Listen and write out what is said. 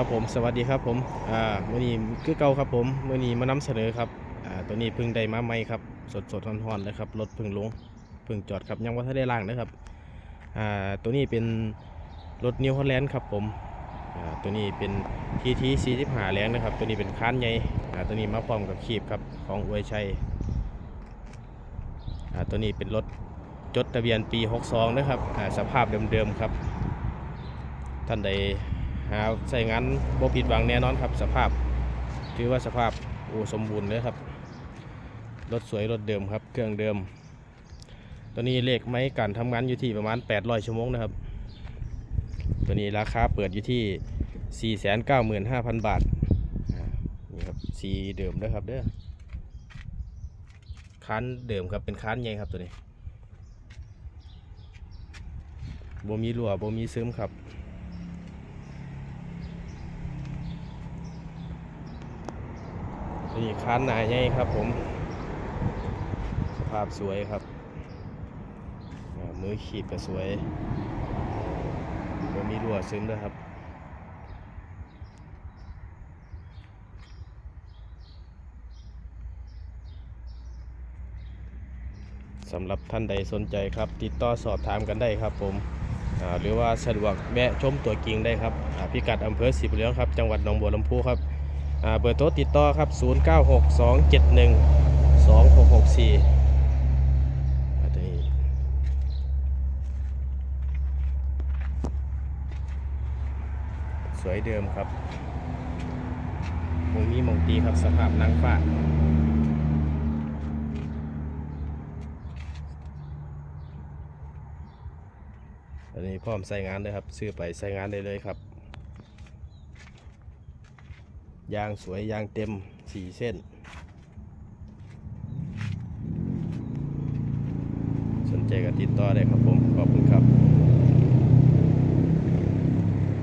ครับผมสวัสดีครับผมอ่ามื่อนี้คือเก่าครับผมมื่อนี้มานำเสนอครับอ่าตัวนี้พิ่งได้มาใหม่ครับสดสดๆร้อนๆเลยครับรถพิ่งลงพิ่งจอดครับยังว่าถ้าได้ล่างนะครับอ่าตัวนี้เป็นรถนิวฮอลแลนด์ครับผมอ่าตัวนี้เป็นทีทีสี่สิบห้าแรงนะครับ ตัวนี้เป็นคานใหญ่อ่าตัวนี้มาพร้อมกับขีบครับของอวยชัยอ่าตัวนี้เป็นรถจดทะเบียนปี 62นะครับอ่าสภาพเดิมๆครับท่านใด หาใส่งานบ่ผิดหวังแน่นอนครับ สภาพ ถือว่าสภาพโอ้สมบูรณ์เลยครับ รถสวยรถเดิมครับ เครื่องเดิม ตัวนี้เลขไม้การทำงานอยู่ที่ประมาณ 800 ชั่วโมงนะครับ ตัวนี้ราคาเปิดอยู่ที่ 495,000 บาทอ่านี่ครับสีเดิมนะครับเด้อคันเดิมครับเป็นคันใหญ่ครับตัวนี้บ่มีรั่วบ่มีซึมครับ นี่คันหนาใหญ่ครับผม สภาพสวยครับ มือขีดก็สวยบ่มีรั่วซึมด้วยครับสำหรับท่านใดสนใจครับ ติดต่อสอบถามกันได้ครับผมหรือว่าสะดวกแวะชมตัวจริงได้ครับพิกัดอำเภอสิบเหลืองครับ จังหวัดหนองบัวลำพูครับ เบอร์โทรติดต่อครับ 0962712664อันนี้สวยเดิมครับมงนี้มงตีครับสภาพนางฟ้าอันนี้พร้อมใส่งานเลยครับ ซื้อไปใส่งานได้เลยครับ ยางสวยยางเต็มสี่เส้น สนใจก็ติดต่อได้ครับผม ขอบคุณครับ